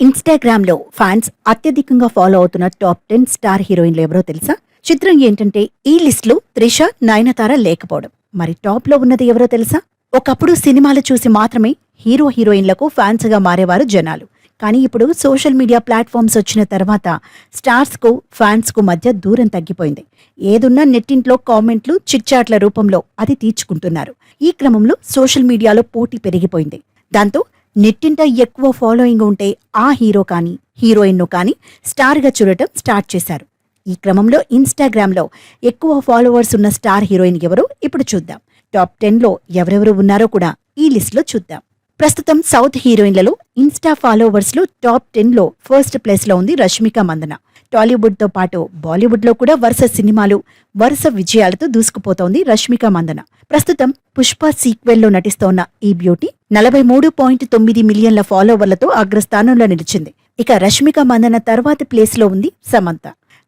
ఇన్స్టాగ్రామ్లో ఫ్యాన్స్ అత్యధికంగా ఫాలో అవుతున్న టాప్ టెన్ స్టార్ హీరోయిన్లు ఎవరో తెలుసా? చిత్రం ఏంటంటే ఈ లిస్ట్లో త్రిష నయనతార లేకపోవడం. మరి టాప్లో ఉన్నది ఎవరో తెలుసా? ఒకప్పుడు సినిమాలు చూసి మాత్రమే హీరో హీరోయిన్లకు ఫ్యాన్స్గా మారేవారు జనాలు. కానీ ఇప్పుడు సోషల్ మీడియా ప్లాట్ఫామ్స్ వచ్చిన తర్వాత స్టార్స్కు ఫ్యాన్స్కు మధ్య దూరం తగ్గిపోయింది. ఏదున్నా నెట్టింట్లో కామెంట్లు చిట్చాట్ల రూపంలో అది తీర్చుకుంటున్నారు. ఈ క్రమంలో సోషల్ మీడియాలో పోటీ పెరిగిపోయింది. దాంతో నెట్టింట ఎక్కువ ఫాలోయింగ్ ఉంటే ఆ హీరో కానీ హీరోయిన్ను కానీ స్టార్గా చూడటం స్టార్ట్ చేశారు. ఈ క్రమంలో ఇన్స్టాగ్రామ్లో ఎక్కువ ఫాలోవర్స్ ఉన్న స్టార్ హీరోయిన్ ఎవరో ఇప్పుడు చూద్దాం. టాప్ టెన్లో ఎవరెవరు ఉన్నారో కూడా ఈ లిస్ట్లో చూద్దాం. ప్రస్తుతం సౌత్ హీరోయిన్లలో ఇన్స్టా ఫాలోవర్స్లో టాప్ టెన్లో ఫస్ట్ ప్లేస్లో ఉంది రష్మిక మందన. టాలీవుడ్తో పాటు బాలీవుడ్లో కూడా వరుస సినిమాలు వరుస విజయాలతో దూసుకుపోతోంది రష్మిక మందన. ప్రస్తుతం పుష్ప సీక్వెల్లో నటిస్తోన్న ఈ బ్యూటీ నలభై మూడు పాయింట్ తొమ్మిది మిలియన్ల ఫాలోవర్లతో అగ్రస్థానంలో నిలిచింది. ఇక రష్మిక మందన తర్వాత ప్లేస్లో ఉంది సమంత.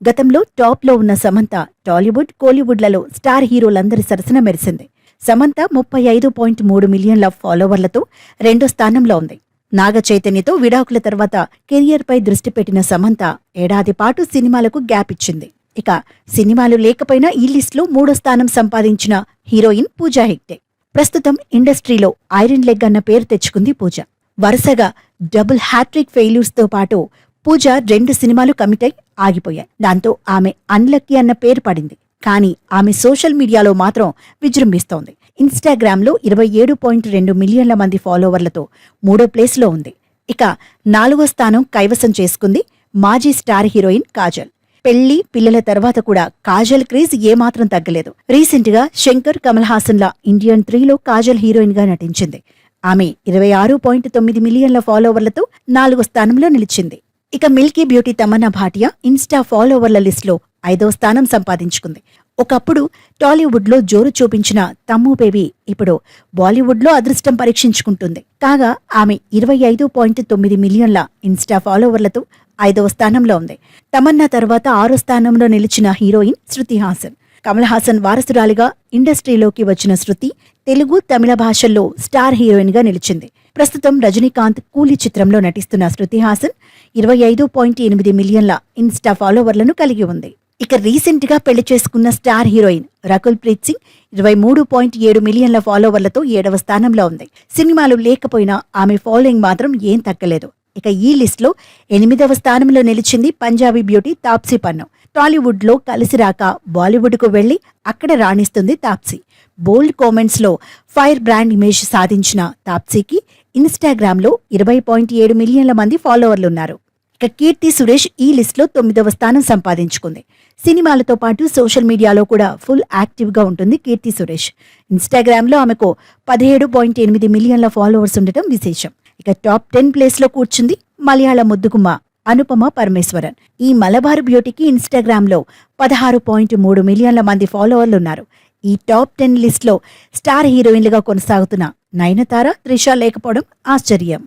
గతంలో టాప్లో ఉన్న సమంత టాలీవుడ్ కోలీవుడ్లలో స్టార్ హీరోలందరి సరసన మెరిసింది. సమంత ముప్పై ఐదు పాయింట్ మూడు మిలియన్ల ఫాలోవర్లతో రెండో స్థానంలో ఉంది. నాగ చైతన్యతో విడాకుల తర్వాత కెరియర్పై దృష్టి పెట్టిన సమంత ఏడాది పాటు సినిమాలకు గ్యాప్ ఇచ్చింది. ఇక సినిమాలు లేకపోయినా ఈ లిస్టులో మూడో స్థానం సంపాదించిన హీరోయిన్ పూజా హెగ్డే. ప్రస్తుతం ఇండస్ట్రీలో ఐరన్ లెగ్ అన్న పేరు తెచ్చుకుంది పూజ. వరుసగా డబుల్ హ్యాట్రిక్ ఫెయిల్యూర్స్తో పాటు పూజ రెండు సినిమాలు కమిట్ అయి ఆగిపోయాయి. దాంతో ఆమె అన్లక్కీ అన్న పేరు పడింది. కానీ ఆమె సోషల్ మీడియాలో మాత్రం విజృంభిస్తోంది. ఇన్స్టాగ్రామ్లో ఇరవై ఏడు పాయింట్ రెండు మిలియన్ల మంది ఫాలోవర్లతో మూడో ప్లేస్లో ఉంది. ఇక నాలుగో స్థానం కైవసం చేసుకుంది మాజీ స్టార్ హీరోయిన్ కాజల్. పెళ్ళి పిల్లల తర్వాత కూడా కాజల్ క్రేజ్ ఏమాత్రం తగ్గలేదు. రీసెంట్గా శంకర్ కమల్ హాసన్ లా ఇండియన్ త్రీలో కాజల్ హీరోయిన్గా నటించింది. ఆమె ఇరవై ఆరు పాయింట్ తొమ్మిది మిలియన్ల ఫాలోవర్లతో నాలుగో స్థానంలో నిలిచింది. ఇక milky beauty Tamannaah Bhatia insta ఫాలోవర్ల లిస్టులో ఐదో స్థానం సంపాదించుకుంది. ఒకప్పుడు టాలీవుడ్లో జోరు చూపించిన తమ్ము బేబీ ఇప్పుడు బాలీవుడ్లో అదృష్టం పరీక్షించుకుంటుంది. కాగా ఆమె ఇరవై ఐదు పాయింట్ తొమ్మిది మిలియన్ల ఇన్స్టా ఫాలోవర్లతో ఐదవ స్థానంలో ఉంది. తమన్నా తర్వాత ఆరో స్థానంలో నిలిచిన హీరోయిన్ శృతి హాసన్. కమల్ హాసన్ వారసురాలిగా ఇండస్ట్రీలోకి వచ్చిన శృతి తెలుగు తమిళ భాషల్లో స్టార్ హీరోయిన్గా నిలిచింది. ప్రస్తుతం రజనీకాంత్ కూలీ చిత్రంలో నటిస్తున్న శృతి హాసన్ ఇరవై ఐదు పాయింట్ ఎనిమిది మిలియన్ల ఇన్స్టా ఫాలోవర్లను కలిగి ఉంది. ఇక రీసెంట్గా పెళ్ళి చేసుకున్న స్టార్ హీరోయిన్ రకుల్ ప్రీత్ సింగ్ ఇరవై మూడు పాయింట్ ఏడు మిలియన్ల ఫాలోవర్లతో ఏడవ స్థానంలో ఉంది. సినిమాలు లేకపోయినా ఆమె ఫాలోయింగ్ మాత్రం ఏం తగ్గలేదు. ఇక ఈ లిస్ట్లో ఎనిమిదవ స్థానంలో నిలిచింది పంజాబీ బ్యూటీ తాప్సీ పన్ను. టాలీవుడ్లో కలిసి రాక బాలీవుడ్కు వెళ్ళి అక్కడ రాణిస్తుంది తాప్సీ. బోల్డ్ కామెంట్స్లో ఫైర్ బ్రాండ్ ఇమేజ్ సాధించిన తాప్సీకి ఇన్స్టాగ్రామ్లో ఇరవై పాయింట్ ఏడు మిలియన్ల మంది ఫాలోవర్లు ఉన్నారు. ఇక కీర్తి సురేష్ ఈ లిస్ట్లో తొమ్మిదవ స్థానం సంపాదించుకుంది. సినిమాలతో పాటు సోషల్ మీడియాలో కూడా ఫుల్ యాక్టివ్గా ఉంటుంది కీర్తి సురేష్. ఇన్స్టాగ్రామ్లో ఆమెకు పదిహేడు పాయింట్ ఎనిమిది మిలియన్ల ఫాలోవర్స్ ఉండటం విశేషం. ఇక టాప్ టెన్ ప్లేస్లో కూర్చుంది మలయాళ ముద్దుగుమ్మ అనుపమ పరమేశ్వరన్. ఈ మలబార్ బ్యూటీకి ఇన్స్టాగ్రామ్లో పదహారు పాయింట్ మూడు మిలియన్ల మంది ఫాలోవర్లు ఉన్నారు ఈ టాప్ టెన్ లిస్ట్లో స్టార్ హీరోయిన్లుగా కొనసాగుతున్న నయనతార త్రిష లేకపోవడం ఆశ్చర్యం.